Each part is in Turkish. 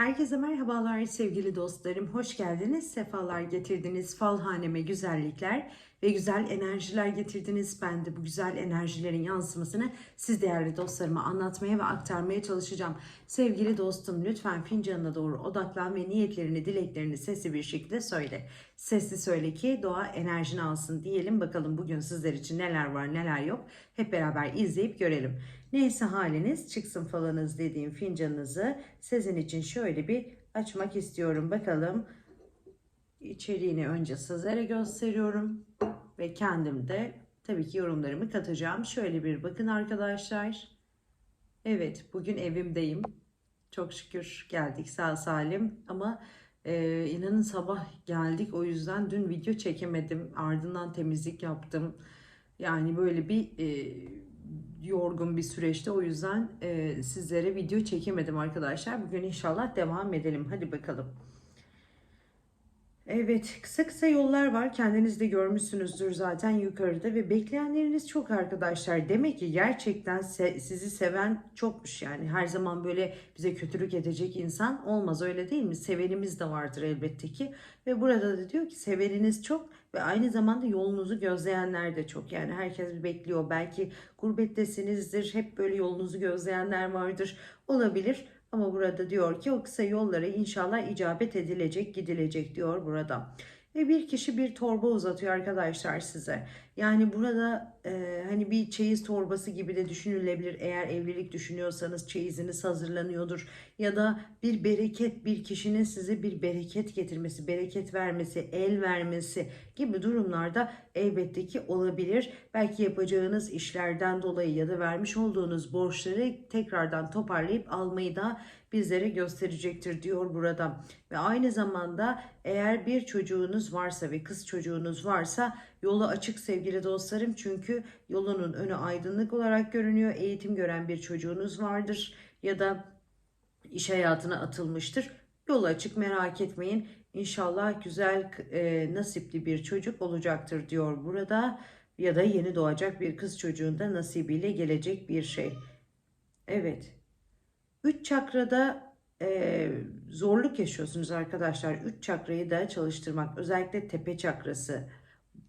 Herkese merhabalar sevgili dostlarım. Hoş geldiniz, sefalar getirdiniz. Falhaneme güzellikler ve güzel enerjiler getirdiniz. Ben de bu güzel enerjilerin yansımasını siz değerli dostlarıma anlatmaya ve aktarmaya çalışacağım. Sevgili dostum lütfen fincanına doğru odaklan ve niyetlerini, dileklerini sesli bir şekilde söyle. Sesli söyle ki doğa enerjini alsın diyelim. Bakalım bugün sizler için neler var neler yok. Hep beraber izleyip görelim. Neyse haliniz çıksın falanız dediğim fincanınızı sizin için şöyle bir açmak istiyorum. Bakalım içeriğini önce sizlere gösteriyorum ve kendim de tabii ki yorumlarımı katacağım. Şöyle bir bakın arkadaşlar. Evet bugün evimdeyim. Çok şükür geldik sağ salim ama e, inanın sabah geldik o yüzden dün video çekemedim. Ardından temizlik yaptım. Yani böyle bir e, yorgun bir süreçte o yüzden e, sizlere video çekemedim arkadaşlar. Bugün inşallah devam edelim. Hadi bakalım. Evet, kısa kısa yollar var. Kendiniz de görmüşsünüzdür zaten yukarıda ve bekleyenleriniz çok arkadaşlar. Demek ki gerçekten se- sizi seven çokmuş yani. Her zaman böyle bize kötülük edecek insan olmaz öyle değil mi? Sevenimiz de vardır elbette ki. Ve burada da diyor ki seveniniz çok ve aynı zamanda yolunuzu gözleyenler de çok. Yani herkes bekliyor. Belki gurbettesinizdir. Hep böyle yolunuzu gözleyenler vardır. Olabilir. Ama burada diyor ki o kısa yollara inşallah icabet edilecek, gidilecek diyor burada. Ve bir kişi bir torba uzatıyor arkadaşlar size. Yani burada e, hani bir çeyiz torbası gibi de düşünülebilir. Eğer evlilik düşünüyorsanız çeyiziniz hazırlanıyordur. Ya da bir bereket, bir kişinin size bir bereket getirmesi, bereket vermesi, el vermesi gibi durumlarda elbette ki olabilir. Belki yapacağınız işlerden dolayı ya da vermiş olduğunuz borçları tekrardan toparlayıp almayı da bizlere gösterecektir diyor burada. Ve aynı zamanda eğer bir çocuğunuz varsa ve kız çocuğunuz varsa yolu açık sevgili dostlarım. Çünkü yolunun önü aydınlık olarak görünüyor. Eğitim gören bir çocuğunuz vardır ya da iş hayatına atılmıştır. Yolu açık merak etmeyin. İnşallah güzel e, nasipli bir çocuk olacaktır diyor burada. Ya da yeni doğacak bir kız çocuğunda nasibiyle gelecek bir şey. Evet. Üç çakrada e, zorluk yaşıyorsunuz arkadaşlar. Üç çakrayı da çalıştırmak. Özellikle tepe çakrası,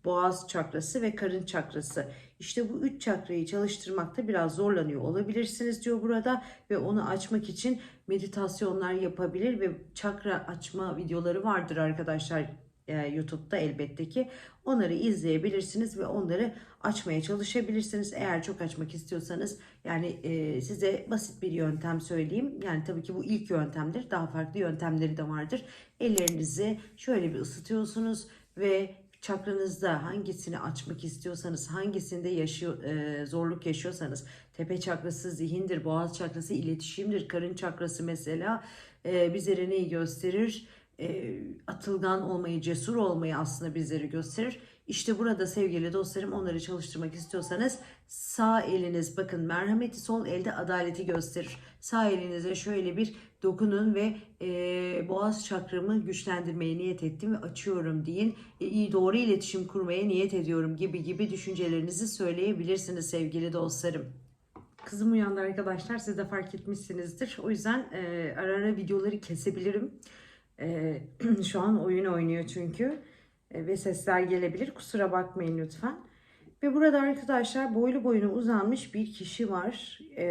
boğaz çakrası ve karın çakrası. İşte bu üç çakrayı çalıştırmakta biraz zorlanıyor olabilirsiniz diyor burada ve onu açmak için meditasyonlar yapabilir ve çakra açma videoları vardır arkadaşlar e, YouTube'da elbette ki. Onları izleyebilirsiniz ve onları açmaya çalışabilirsiniz. Eğer çok açmak istiyorsanız yani e, size basit bir yöntem söyleyeyim. Yani tabii ki bu ilk yöntemdir. Daha farklı yöntemleri de vardır. Ellerinizi şöyle bir ısıtıyorsunuz ve çakranızda hangisini açmak istiyorsanız, hangisinde yaşıyor, e, zorluk yaşıyorsanız, tepe çakrası zihindir, boğaz çakrası iletişimdir, karın çakrası mesela e, bizlere neyi gösterir? E, atılgan olmayı, cesur olmayı aslında bizleri gösterir. İşte burada sevgili dostlarım onları çalıştırmak istiyorsanız sağ eliniz bakın merhameti sol elde adaleti gösterir. Sağ elinize şöyle bir dokunun ve e, boğaz çakramı güçlendirmeye niyet ettim ve açıyorum deyin. E, iyi doğru iletişim kurmaya niyet ediyorum gibi gibi düşüncelerinizi söyleyebilirsiniz sevgili dostlarım. Kızım uyandı arkadaşlar siz de fark etmişsinizdir. O yüzden e, ara ara videoları kesebilirim. Şu an oyun oynuyor çünkü ve sesler gelebilir. Kusura bakmayın lütfen. Ve burada arkadaşlar boylu boyuna uzanmış bir kişi var. E,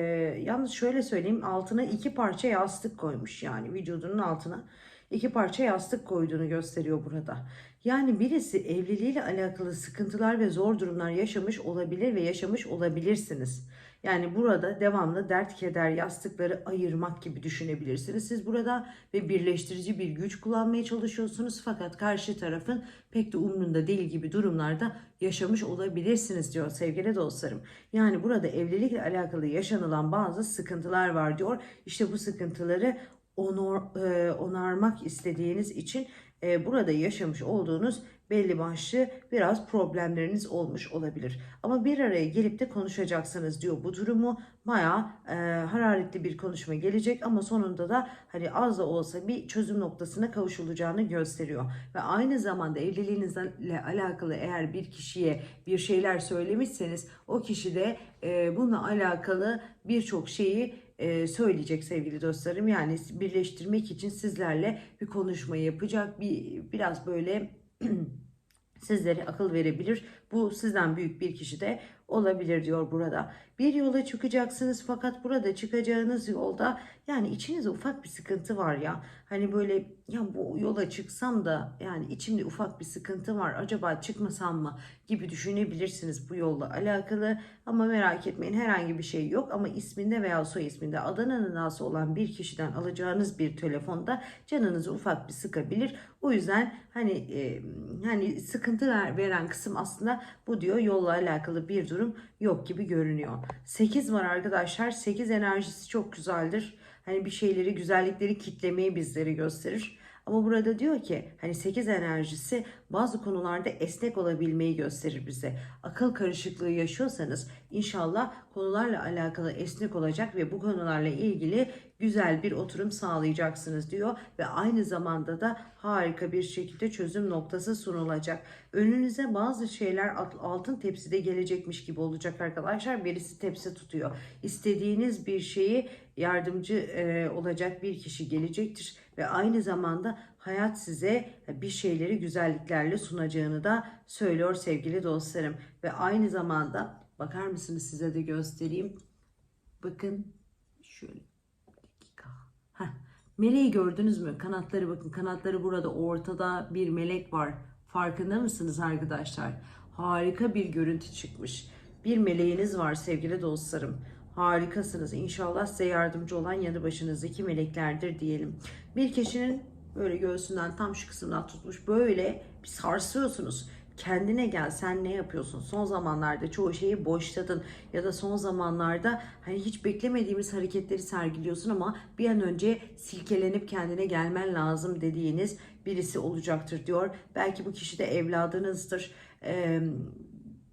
yalnız şöyle söyleyeyim altına iki parça yastık koymuş yani vücudunun altına iki parça yastık koyduğunu gösteriyor burada. Yani birisi evliliğiyle alakalı sıkıntılar ve zor durumlar yaşamış olabilir ve yaşamış olabilirsiniz. Yani burada devamlı dert keder yastıkları ayırmak gibi düşünebilirsiniz. Siz burada ve birleştirici bir güç kullanmaya çalışıyorsunuz fakat karşı tarafın pek de umrunda değil gibi durumlarda yaşamış olabilirsiniz diyor sevgili dostlarım. Yani burada evlilikle alakalı yaşanılan bazı sıkıntılar var diyor. İşte bu sıkıntıları onor, e, onarmak istediğiniz için e, burada yaşamış olduğunuz belli başlı biraz problemleriniz olmuş olabilir. Ama bir araya gelip de konuşacaksınız diyor bu durumu. Baya e, hararetli bir konuşma gelecek ama sonunda da hani az da olsa bir çözüm noktasına kavuşulacağını gösteriyor. Ve aynı zamanda evliliğinizle alakalı eğer bir kişiye bir şeyler söylemişseniz o kişi de e, bununla alakalı birçok şeyi söyleyecek sevgili dostlarım. Yani birleştirmek için sizlerle bir konuşma yapacak. Bir biraz böyle sizlere akıl verebilir. Bu sizden büyük bir kişi de olabilir diyor burada. Bir yola çıkacaksınız fakat burada çıkacağınız yolda yani içinizde ufak bir sıkıntı var ya. Hani böyle ya bu yola çıksam da yani içimde ufak bir sıkıntı var. Acaba çıkmasam mı gibi düşünebilirsiniz bu yolla alakalı. Ama merak etmeyin herhangi bir şey yok. Ama isminde veya soy isminde Adana'nın nası olan bir kişiden alacağınız bir telefonda canınızı ufak bir sıkabilir. O yüzden hani e, hani sıkıntı ver- veren kısım aslında bu diyor. Yolla alakalı bir durum yok gibi görünüyor. 8 var arkadaşlar. 8 enerjisi çok güzeldir. Hani bir şeyleri, güzellikleri kitlemeyi bizlere gösterir. Ama burada diyor ki hani 8 enerjisi bazı konularda esnek olabilmeyi gösterir bize. Akıl karışıklığı yaşıyorsanız inşallah konularla alakalı esnek olacak ve bu konularla ilgili güzel bir oturum sağlayacaksınız diyor ve aynı zamanda da harika bir şekilde çözüm noktası sunulacak. Önünüze bazı şeyler alt- altın tepside gelecekmiş gibi olacak arkadaşlar. Birisi tepsi tutuyor. İstediğiniz bir şeyi yardımcı olacak bir kişi gelecektir ve aynı zamanda hayat size bir şeyleri güzelliklerle sunacağını da söylüyor sevgili dostlarım ve aynı zamanda bakar mısınız size de göstereyim. Bakın şöyle dakika. Heh. Meleği gördünüz mü? Kanatları bakın. Kanatları burada ortada bir melek var. Farkında mısınız arkadaşlar? Harika bir görüntü çıkmış. Bir meleğiniz var sevgili dostlarım. Harikasınız. İnşallah size yardımcı olan yanı başınızdaki meleklerdir diyelim. Bir kişinin böyle göğsünden tam şu kısımdan tutmuş böyle bir sarsıyorsunuz. Kendine gel sen ne yapıyorsun? Son zamanlarda çoğu şeyi boşladın ya da son zamanlarda hani hiç beklemediğimiz hareketleri sergiliyorsun ama bir an önce silkelenip kendine gelmen lazım dediğiniz birisi olacaktır diyor. Belki bu kişi de evladınızdır. Ee,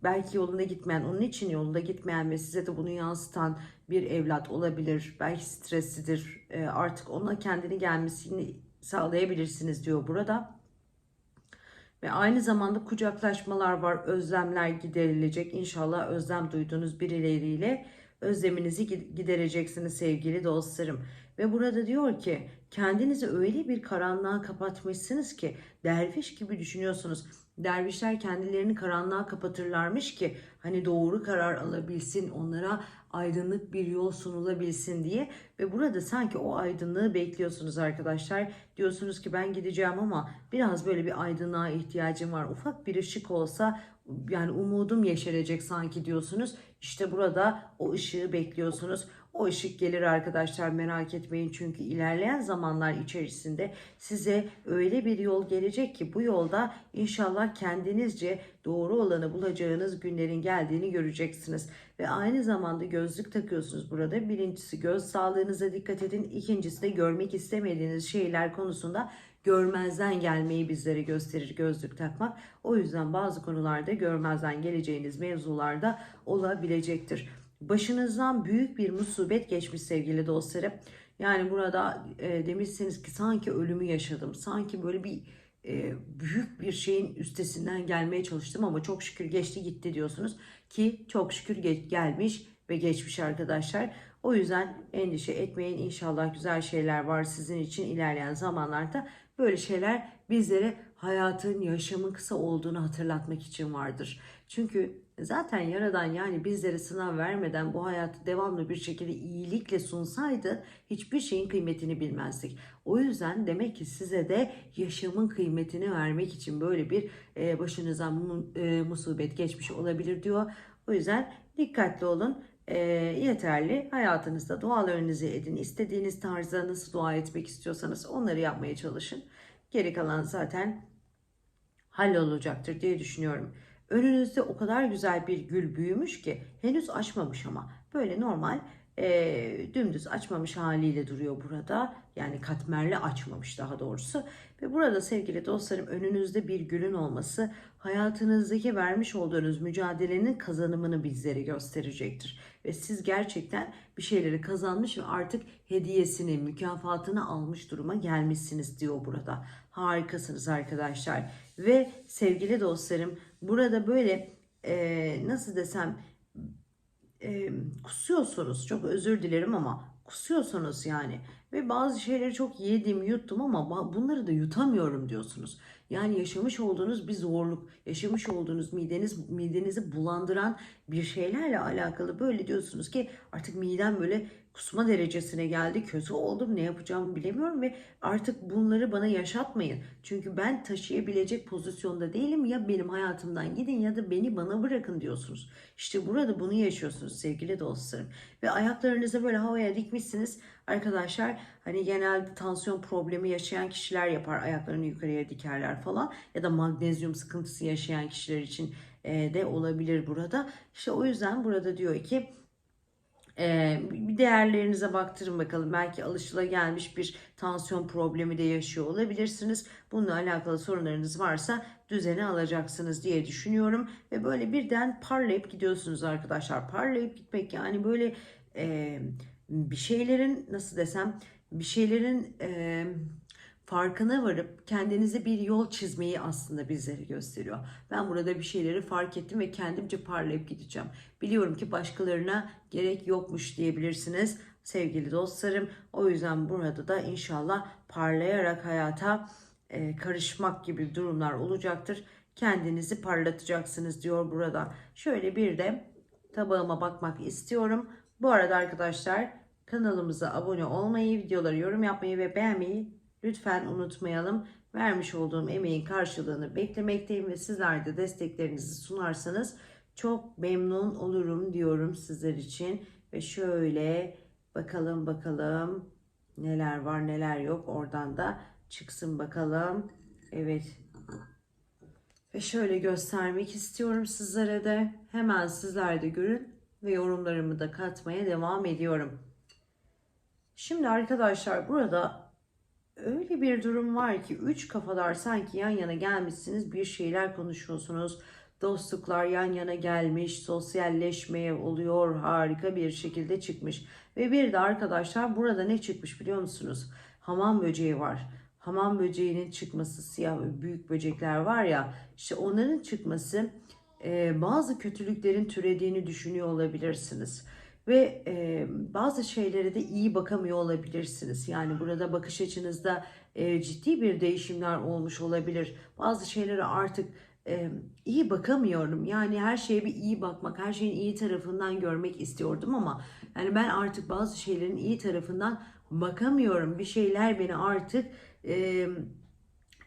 belki yolunda gitmeyen, onun için yolunda gitmeyen ve size de bunu yansıtan bir evlat olabilir. Belki streslidir. Ee, artık ona kendini gelmesini sağlayabilirsiniz diyor burada. Ve aynı zamanda kucaklaşmalar var, özlemler giderilecek. İnşallah özlem duyduğunuz birileriyle özleminizi gi- gidereceksiniz sevgili dostlarım. Ve burada diyor ki kendinizi öyle bir karanlığa kapatmışsınız ki derviş gibi düşünüyorsunuz. Dervişler kendilerini karanlığa kapatırlarmış ki hani doğru karar alabilsin, onlara aydınlık bir yol sunulabilsin diye ve burada sanki o aydınlığı bekliyorsunuz arkadaşlar. Diyorsunuz ki ben gideceğim ama biraz böyle bir aydınlığa ihtiyacım var. Ufak bir ışık olsa yani umudum yeşerecek sanki diyorsunuz. İşte burada o ışığı bekliyorsunuz. O ışık gelir arkadaşlar merak etmeyin çünkü ilerleyen zamanlar içerisinde size öyle bir yol gelecek ki bu yolda inşallah kendinizce doğru olanı bulacağınız günlerin geldiğini göreceksiniz. Ve aynı zamanda gözlük takıyorsunuz burada. Birincisi göz sağlığınıza dikkat edin. İkincisi de görmek istemediğiniz şeyler konusunda görmezden gelmeyi bizlere gösterir gözlük takmak. O yüzden bazı konularda görmezden geleceğiniz mevzularda olabilecektir. Başınızdan büyük bir musibet geçmiş sevgili dostlarım. Yani burada e, demişsiniz ki sanki ölümü yaşadım. Sanki böyle bir e, büyük bir şeyin üstesinden gelmeye çalıştım ama çok şükür geçti gitti diyorsunuz. Ki çok şükür ge- gelmiş ve geçmiş arkadaşlar. O yüzden endişe etmeyin. İnşallah güzel şeyler var sizin için ilerleyen zamanlarda. Böyle şeyler bizlere hayatın, yaşamın kısa olduğunu hatırlatmak için vardır. Çünkü zaten Yaradan yani bizlere sınav vermeden bu hayatı devamlı bir şekilde iyilikle sunsaydı hiçbir şeyin kıymetini bilmezdik. O yüzden demek ki size de yaşamın kıymetini vermek için böyle bir e, başınıza e, musibet geçmiş olabilir diyor. O yüzden dikkatli olun. E, yeterli. Hayatınızda dualarınızı edin. İstediğiniz tarzda nasıl dua etmek istiyorsanız onları yapmaya çalışın. Geri kalan zaten hallolacaktır diye düşünüyorum. Önünüzde o kadar güzel bir gül büyümüş ki henüz açmamış ama böyle normal e, dümdüz açmamış haliyle duruyor burada. Yani katmerli açmamış daha doğrusu. Ve burada sevgili dostlarım önünüzde bir gülün olması hayatınızdaki vermiş olduğunuz mücadelenin kazanımını bizlere gösterecektir. Ve siz gerçekten bir şeyleri kazanmış ve artık hediyesini, mükafatını almış duruma gelmişsiniz diyor burada. Harikasınız arkadaşlar. Ve sevgili dostlarım burada böyle e, nasıl desem e, kusuyorsunuz. Çok özür dilerim ama kusuyorsunuz yani. Ve bazı şeyleri çok yedim, yuttum ama bunları da yutamıyorum diyorsunuz. Yani yaşamış olduğunuz bir zorluk, yaşamış olduğunuz mideniz midenizi bulandıran bir şeylerle alakalı böyle diyorsunuz ki artık midem böyle kusma derecesine geldi, kötü oldum, ne yapacağımı bilemiyorum ve artık bunları bana yaşatmayın. Çünkü ben taşıyabilecek pozisyonda değilim ya benim hayatımdan gidin ya da beni bana bırakın diyorsunuz. İşte burada bunu yaşıyorsunuz sevgili dostlarım. Ve ayaklarınızı böyle havaya dikmişsiniz. Arkadaşlar hani genelde tansiyon problemi yaşayan kişiler yapar. Ayaklarını yukarıya dikerler falan. Ya da magnezyum sıkıntısı yaşayan kişiler için de olabilir burada. İşte o yüzden burada diyor ki ee, bir değerlerinize baktırın bakalım. Belki alışılagelmiş bir tansiyon problemi de yaşıyor olabilirsiniz. Bununla alakalı sorunlarınız varsa düzene alacaksınız diye düşünüyorum. Ve böyle birden parlayıp gidiyorsunuz arkadaşlar. Parlayıp gitmek yani böyle e, bir şeylerin nasıl desem bir şeylerin e, farkına varıp kendinize bir yol çizmeyi aslında bizlere gösteriyor. Ben burada bir şeyleri fark ettim ve kendimce parlayıp gideceğim. Biliyorum ki başkalarına gerek yokmuş diyebilirsiniz sevgili dostlarım. O yüzden burada da inşallah parlayarak hayata e, karışmak gibi durumlar olacaktır. Kendinizi parlatacaksınız diyor burada. Şöyle bir de tabağıma bakmak istiyorum. Bu arada arkadaşlar kanalımıza abone olmayı, videoları yorum yapmayı ve beğenmeyi lütfen unutmayalım. Vermiş olduğum emeğin karşılığını beklemekteyim ve sizler de desteklerinizi sunarsanız çok memnun olurum diyorum sizler için. Ve şöyle bakalım bakalım neler var neler yok oradan da çıksın bakalım. Evet ve şöyle göstermek istiyorum sizlere de. Hemen sizler de görün ve yorumlarımı da katmaya devam ediyorum. Şimdi arkadaşlar burada öyle bir durum var ki üç kafalar sanki yan yana gelmişsiniz bir şeyler konuşuyorsunuz. Dostluklar yan yana gelmiş, sosyalleşmeye oluyor, harika bir şekilde çıkmış. Ve bir de arkadaşlar burada ne çıkmış biliyor musunuz? Hamam böceği var. Hamam böceğinin çıkması, siyah büyük böcekler var ya, işte onların çıkması bazı kötülüklerin türediğini düşünüyor olabilirsiniz ve e, bazı şeylere de iyi bakamıyor olabilirsiniz. Yani burada bakış açınızda e, ciddi bir değişimler olmuş olabilir. Bazı şeylere artık e, iyi bakamıyorum. Yani her şeye bir iyi bakmak, her şeyin iyi tarafından görmek istiyordum ama yani ben artık bazı şeylerin iyi tarafından bakamıyorum. Bir şeyler beni artık e,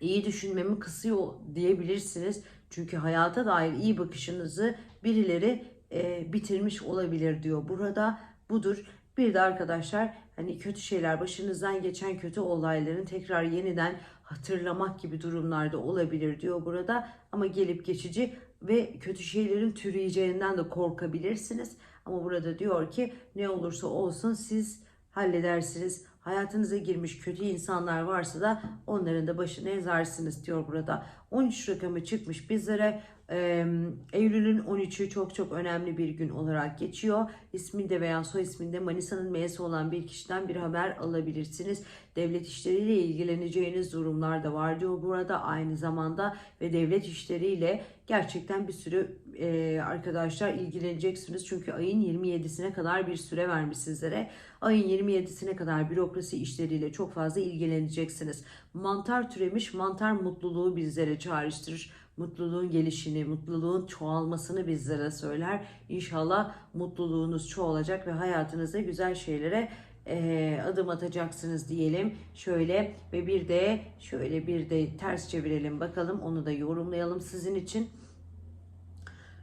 iyi düşünmemi kısıyor diyebilirsiniz. Çünkü hayata dair iyi bakışınızı birileri e, bitirmiş olabilir diyor burada. Budur. Bir de arkadaşlar hani kötü şeyler başınızdan geçen kötü olayların tekrar yeniden hatırlamak gibi durumlarda olabilir diyor burada. Ama gelip geçici ve kötü şeylerin türeyeceğinden de korkabilirsiniz. Ama burada diyor ki ne olursa olsun siz halledersiniz. Hayatınıza girmiş kötü insanlar varsa da onların da başını ezersiniz diyor burada. 13 rakamı çıkmış bizlere. Ee, Eylül'ün 13'ü çok çok önemli bir gün olarak geçiyor. İsminde veya soy isminde Manisa'nın M'si olan bir kişiden bir haber alabilirsiniz. Devlet işleriyle ilgileneceğiniz durumlar da var diyor burada aynı zamanda ve devlet işleriyle gerçekten bir sürü e, arkadaşlar ilgileneceksiniz. Çünkü ayın 27'sine kadar bir süre vermiş sizlere. Ayın 27'sine kadar bürokrasi işleriyle çok fazla ilgileneceksiniz. Mantar türemiş, mantar mutluluğu bizlere çağrıştırır mutluluğun gelişini, mutluluğun çoğalmasını bizlere söyler. İnşallah mutluluğunuz çoğalacak ve hayatınızda güzel şeylere e, adım atacaksınız diyelim. Şöyle ve bir de şöyle bir de ters çevirelim bakalım onu da yorumlayalım sizin için.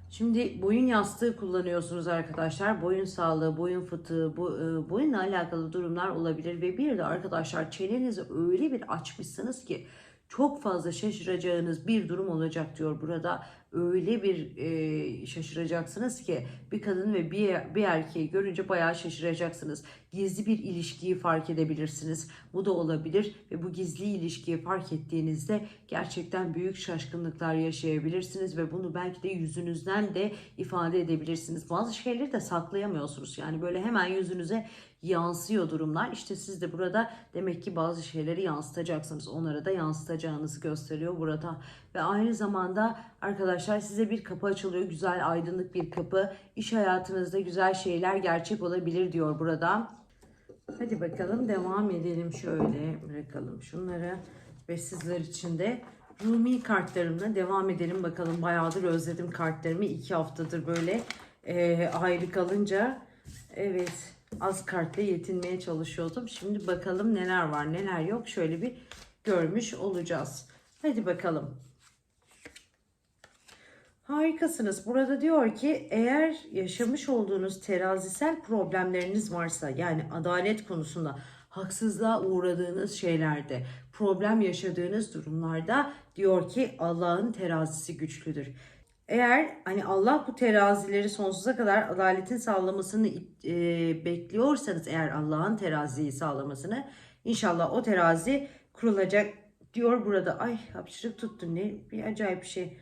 Şimdi boyun yastığı kullanıyorsunuz arkadaşlar. Boyun sağlığı, boyun fıtığı, bu, e, boyunla alakalı durumlar olabilir ve bir de arkadaşlar çenenizi öyle bir açmışsınız ki çok fazla şaşıracağınız bir durum olacak diyor burada. Öyle bir e, şaşıracaksınız ki bir kadın ve bir, bir erkeği görünce bayağı şaşıracaksınız. Gizli bir ilişkiyi fark edebilirsiniz. Bu da olabilir ve bu gizli ilişkiyi fark ettiğinizde gerçekten büyük şaşkınlıklar yaşayabilirsiniz ve bunu belki de yüzünüzden de ifade edebilirsiniz. Bazı şeyleri de saklayamıyorsunuz. Yani böyle hemen yüzünüze yansıyor durumlar. İşte siz de burada demek ki bazı şeyleri yansıtacaksınız. Onlara da yansıtacağınızı gösteriyor burada. Ve aynı zamanda arkadaşlar size bir kapı açılıyor. Güzel aydınlık bir kapı. İş hayatınızda güzel şeyler gerçek olabilir diyor burada. Hadi bakalım devam edelim şöyle bırakalım şunları ve sizler için de Rumi kartlarımla devam edelim bakalım. Bayağıdır özledim kartlarımı. iki haftadır böyle e, ayrı kalınca evet az kartla yetinmeye çalışıyordum. Şimdi bakalım neler var neler yok şöyle bir görmüş olacağız. Hadi bakalım. Harikasınız. Burada diyor ki eğer yaşamış olduğunuz terazisel problemleriniz varsa yani adalet konusunda haksızlığa uğradığınız şeylerde problem yaşadığınız durumlarda diyor ki Allah'ın terazisi güçlüdür. Eğer hani Allah bu terazileri sonsuza kadar adaletin sağlamasını e, bekliyorsanız eğer Allah'ın teraziyi sağlamasını inşallah o terazi kurulacak diyor burada. Ay hapşırık tuttu ne bir acayip bir şey.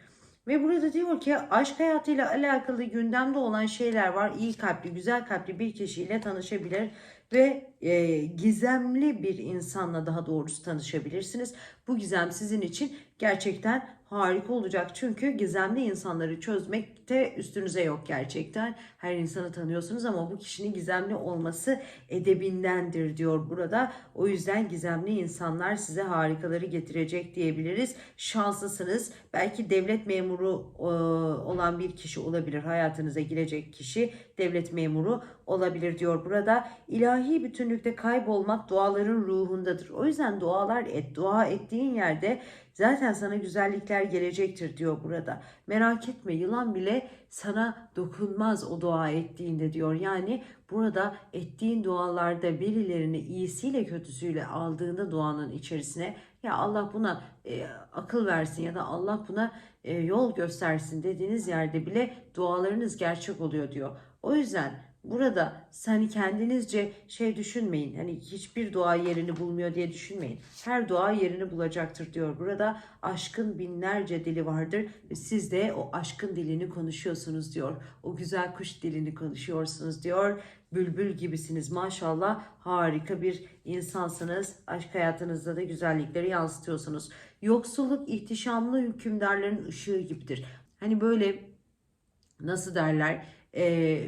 Ve burada diyor ki aşk hayatıyla alakalı gündemde olan şeyler var. İyi kalpli, güzel kalpli bir kişiyle tanışabilir ve e, gizemli bir insanla daha doğrusu tanışabilirsiniz. Bu gizem sizin için gerçekten harika olacak. Çünkü gizemli insanları çözmekte üstünüze yok gerçekten. Her insanı tanıyorsunuz ama bu kişinin gizemli olması edebindendir diyor burada. O yüzden gizemli insanlar size harikaları getirecek diyebiliriz. Şanslısınız. Belki devlet memuru e, olan bir kişi olabilir. Hayatınıza girecek kişi devlet memuru olabilir diyor burada. İlahi bütünlükte kaybolmak duaların ruhundadır. O yüzden dualar et. Dua ettiğin yerde zaten sana güzellikler gelecektir diyor burada. Merak etme yılan bile sana dokunmaz o dua ettiğinde diyor. Yani burada ettiğin dualarda birilerini iyisiyle kötüsüyle aldığında duanın içerisine ya Allah buna e, akıl versin ya da Allah buna e, yol göstersin dediğiniz yerde bile dualarınız gerçek oluyor diyor. O yüzden burada sen kendinizce şey düşünmeyin. Hani hiçbir dua yerini bulmuyor diye düşünmeyin. Her dua yerini bulacaktır diyor. Burada aşkın binlerce dili vardır siz de o aşkın dilini konuşuyorsunuz diyor. O güzel kuş dilini konuşuyorsunuz diyor. Bülbül gibisiniz maşallah harika bir insansınız. Aşk hayatınızda da güzellikleri yansıtıyorsunuz. Yoksulluk ihtişamlı hükümdarların ışığı gibidir. Hani böyle nasıl derler e,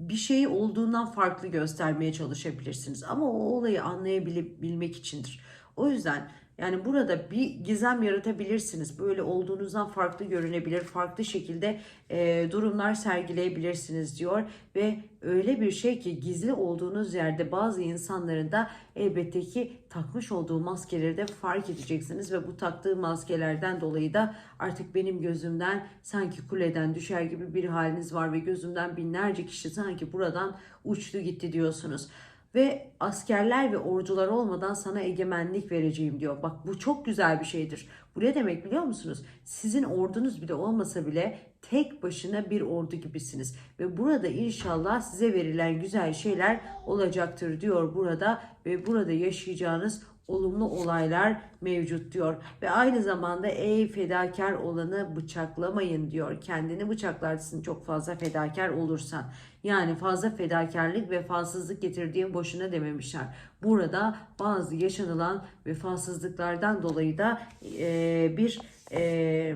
bir şeyi olduğundan farklı göstermeye çalışabilirsiniz. Ama o olayı anlayabilmek içindir. O yüzden yani burada bir gizem yaratabilirsiniz. Böyle olduğunuzdan farklı görünebilir, farklı şekilde e, durumlar sergileyebilirsiniz diyor. Ve öyle bir şey ki gizli olduğunuz yerde bazı insanların da elbette ki takmış olduğu maskeleri de fark edeceksiniz. Ve bu taktığı maskelerden dolayı da artık benim gözümden sanki kuleden düşer gibi bir haliniz var. Ve gözümden binlerce kişi sanki buradan uçtu gitti diyorsunuz ve askerler ve ordular olmadan sana egemenlik vereceğim diyor. Bak bu çok güzel bir şeydir. Bu ne demek biliyor musunuz? Sizin ordunuz bile olmasa bile tek başına bir ordu gibisiniz. Ve burada inşallah size verilen güzel şeyler olacaktır diyor burada. Ve burada yaşayacağınız olumlu olaylar mevcut diyor. Ve aynı zamanda ey fedakar olanı bıçaklamayın diyor. Kendini bıçaklarsın çok fazla fedakar olursan. Yani fazla fedakarlık vefasızlık getirdiğin boşuna dememişler. Burada bazı yaşanılan vefasızlıklardan dolayı da e, bir e,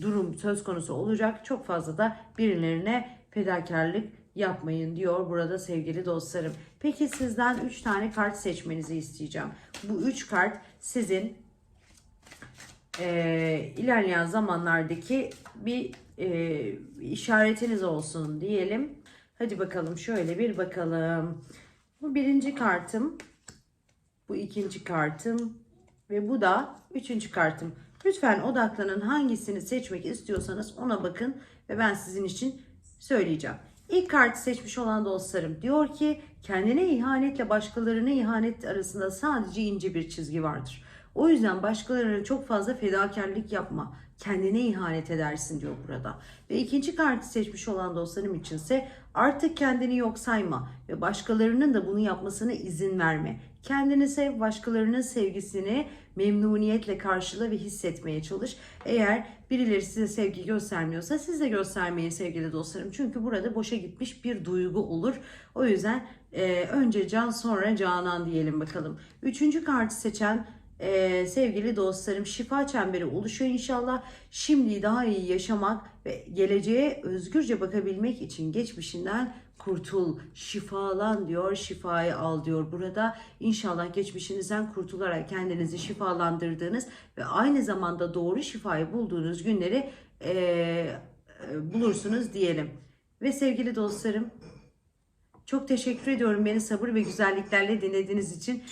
durum söz konusu olacak. Çok fazla da birilerine fedakarlık yapmayın diyor burada sevgili dostlarım. Peki sizden 3 tane kart seçmenizi isteyeceğim. Bu 3 kart sizin e, ilerleyen zamanlardaki bir e, işaretiniz olsun diyelim. Hadi bakalım şöyle bir bakalım. Bu birinci kartım. Bu ikinci kartım. Ve bu da üçüncü kartım. Lütfen odaklanın hangisini seçmek istiyorsanız ona bakın ve ben sizin için söyleyeceğim. İlk kartı seçmiş olan dostlarım diyor ki kendine ihanetle başkalarına ihanet arasında sadece ince bir çizgi vardır. O yüzden başkalarına çok fazla fedakarlık yapma. Kendine ihanet edersin diyor burada. Ve ikinci kartı seçmiş olan dostlarım içinse artık kendini yok sayma ve başkalarının da bunu yapmasına izin verme. Kendini sev, başkalarının sevgisini memnuniyetle karşıla ve hissetmeye çalış. Eğer birileri size sevgi göstermiyorsa siz de göstermeyin sevgili dostlarım. Çünkü burada boşa gitmiş bir duygu olur. O yüzden e, önce can sonra canan diyelim bakalım. Üçüncü kartı seçen e, sevgili dostlarım şifa çemberi oluşuyor inşallah. Şimdi daha iyi yaşamak ve geleceğe özgürce bakabilmek için geçmişinden kurtul, şifalan diyor, şifayı al diyor burada. İnşallah geçmişinizden kurtularak kendinizi şifalandırdığınız ve aynı zamanda doğru şifayı bulduğunuz günleri e, bulursunuz diyelim. Ve sevgili dostlarım, çok teşekkür ediyorum beni sabır ve güzelliklerle dinlediğiniz için.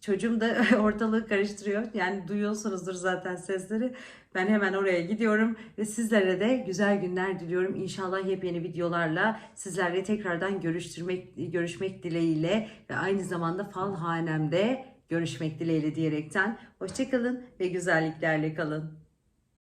Çocuğum da ortalığı karıştırıyor. Yani duyuyorsunuzdur zaten sesleri. Ben hemen oraya gidiyorum ve sizlere de güzel günler diliyorum. İnşallah yepyeni videolarla sizlerle tekrardan görüştürmek görüşmek dileğiyle ve aynı zamanda fal hanemde görüşmek dileğiyle diyerekten hoşçakalın ve güzelliklerle kalın.